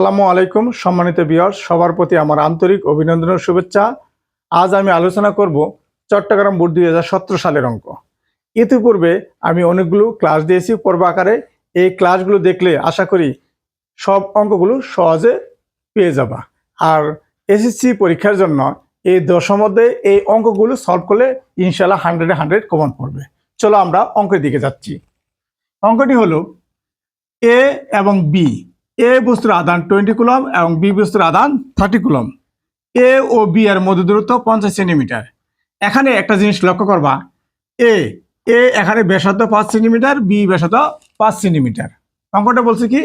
আসসালামু আলাইকুম, সম্মানিত বিয়স সবার প্রতি আমার আন্তরিক অভিনন্দন ও শুভেচ্ছা। আজ আমি আলোচনা করব চট্টগ্রাম বোর্ড দুই হাজার সতেরো সালের অঙ্ক। ইতিপূর্বে আমি অনেকগুলো ক্লাস দিয়েছি পর্ব আকারে। এই ক্লাসগুলো দেখলে আশা করি সব অঙ্কগুলো সহজে পেয়ে যাবা। আর এসএসসি পরীক্ষার জন্য এই দশের মধ্যে এই অঙ্কগুলো সলভ করলে ইনশাল্লাহ হান্ড্রেডে হান্ড্রেড কমন পড়বে। চলো আমরা অঙ্কের দিকে যাচ্ছি। অঙ্কটি হলো এ এবং বি এ বস্তুর আদান টোয়েন্টি কুলম এবং বি বস্তুর আদান থার্টি কুলম। এ ও বি এর মধ্যে দূরত্ব পঞ্চাশ সেন্টিমিটার। এখানে একটা জিনিস লক্ষ্য করবা। এ এ এখানে ব্যাসার্ধ পাঁচ সেন্টিমিটার বি ব্যাসার্ধ পাঁচ সেন্টিমিটার। অঙ্কটা বলছে কি?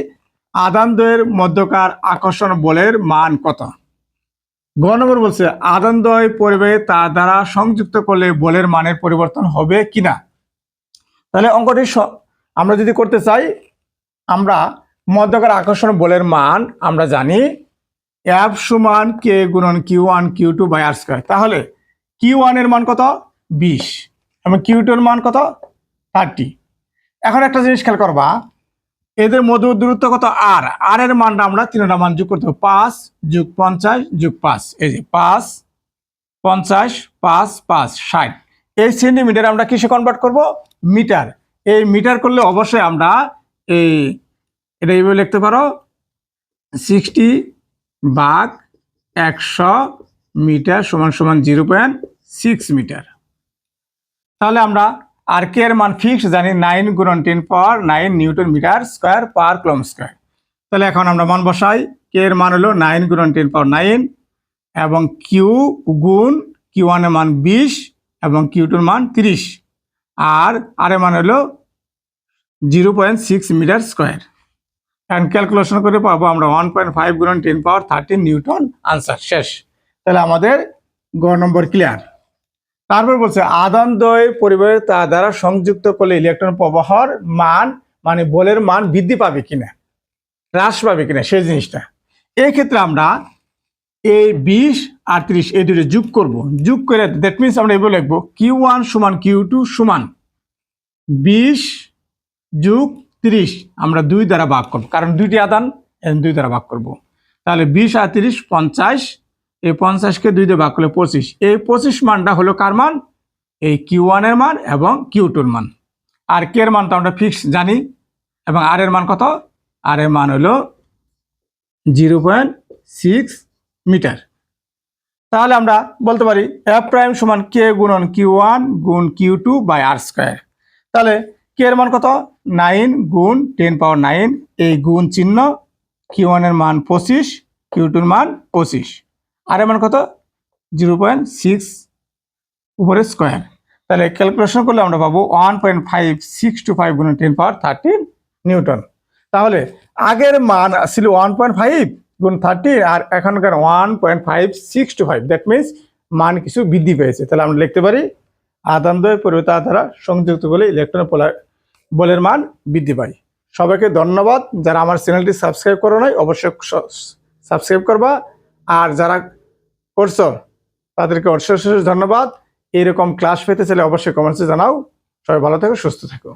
আদান দ্বয়ের মধ্যকার আকর্ষণ বলের মান কত? গ নম্বর বলছে আদান দ্বয় পরিবাহে তা দ্বারা সংযুক্ত করলে বলের মানের পরিবর্তন হবে কিনা? তাহলে অঙ্কটি আমরা যদি করতে চাই, আমরা মধ্যকার আকর্ষণ বলের মান আমরা জানি এফ সমান কে গুণন Q one Q two by R square তাহলে কিউ ওয়ানের মান কত? বিশ। এবং কিউ টুর মান কত? থার্টি। এখন একটা জিনিস খেয়াল করবা, এদের মধ্যে দূরত্ব কত? আর আর এর মানটা আমরা তিনটা মান যোগ করতে পাঁচ যোগ পঞ্চাশ যোগ পাঁচ। এই যে পাঁচ, পঞ্চাশ, পাঁচ পাঁচ, ষাট। এই সেন্টিমিটার আমরা কিসে কনভার্ট করব? মিটার। এই মিটার করলে অবশ্যই আমরা এই এটা এইভাবে লিখতে পারো। সিক্সটি বাঘ একশো মিটার সমান সমান জিরো পয়েন্ট সিক্স মিটার। তাহলে আমরা আর কে এর মান ফিক্স জানি নাইন গুণন ten power nine newton metre square per coulomb square তাহলে এখন আমরা মান বসাই। কে এর মান হলো নাইন গুণন টেন পাওয়ার নাইন এবং কিউ গুণ কিউ ওয়ানের মান বিশ এবং কিউ টুর মান তিরিশ। আর আর এর মান হলো zero point six metre square এখন ক্যালকুলেশন করে পাবো আমরা ওয়ান পয়েন্ট ফাইভ গুণন ten power thirteen newton answer শেষ। তাহলে আমাদের গ নম্বর ক্লিয়ার তারপর বলছে, আদান দ্বয় পরিবারের তা দ্বারা সংযুক্ত করলে ইলেকট্রন প্রবাহর মান মানে বলের মান বৃদ্ধি পাবে কিনা? হ্রাস পাবে কিনা? সেই জিনিসটা। এই ক্ষেত্রে আমরা এই বিশ আর ত্রিশ, এই দুটো যোগ করব। যোগ করে দ্যাট মিনস আমরা এভাবে লিখব, কিউ ওয়ান সমান কিউ টু সমান বিশ যোগ তিরিশ, আমরা দুই দ্বারা ভাগ করব। কারণ দুইটি আদান দুই দ্বারা ভাগ করব। তাহলে বিশ আর তিরিশ, পঞ্চাশ। এই পঞ্চাশকে দুই দিয়ে ভাগ করলে পঁচিশ। এই পঁচিশ মানটা হলো কার মান? এই কিউ ওয়ানের মান এবং কিউ টুর মান। আর কে এর মান তো আমরা ফিক্স জানি। এবং আর এর মান কত? আর এর মান হলো জিরো পয়েন্ট সিক্স মিটার। তাহলে আমরা বলতে পারি, এফ প্রাইম সমান কে গুণন কিউ ওয়ান গুণ Q two by R square. তাহলে কে এর মান কত? নাইন গুণ টেন পাওয়ার নাইন। এই গুণ চিহ্ন কিউ ওয়ানের মান পঁচিশ, কিউ টুর মান পঁচিশ। আর এর মান কত? জিরো পয়েন্ট সিক্স উপরে স্কোয়ার। তাহলে ক্যালকুলেশন করলে আমরা পাবো one point five six two five গুণ টেন পাওয়ার থার্টিন নিউটন। তাহলে আগের মান ছিল ওয়ান পয়েন্ট ফাইভ গুণ থার্টি আর এখনকার one point five six two five. That means মান কিছু বৃদ্ধি পেয়েছে। তাহলে আমরা লিখতে পারি আদানদয় পরিবর্তা দ্বারা সংযুক্ত করলে ইলেকট্রন পোলার বলের মান বৃদ্ধি পায়। সবাইকে ধন্যবাদ। যারা আমার চ্যানেলটি সাবস্ক্রাইব করো নাই, অবশ্যই সাবস্ক্রাইব করবা। আর যারা করছ, তাদেরকে অশেষ ধন্যবাদ। এরকম ক্লাস পেতে চাইলে অবশ্যই কমেন্টসে জানাও। সবাই ভালো থাকো, সুস্থ থেকো।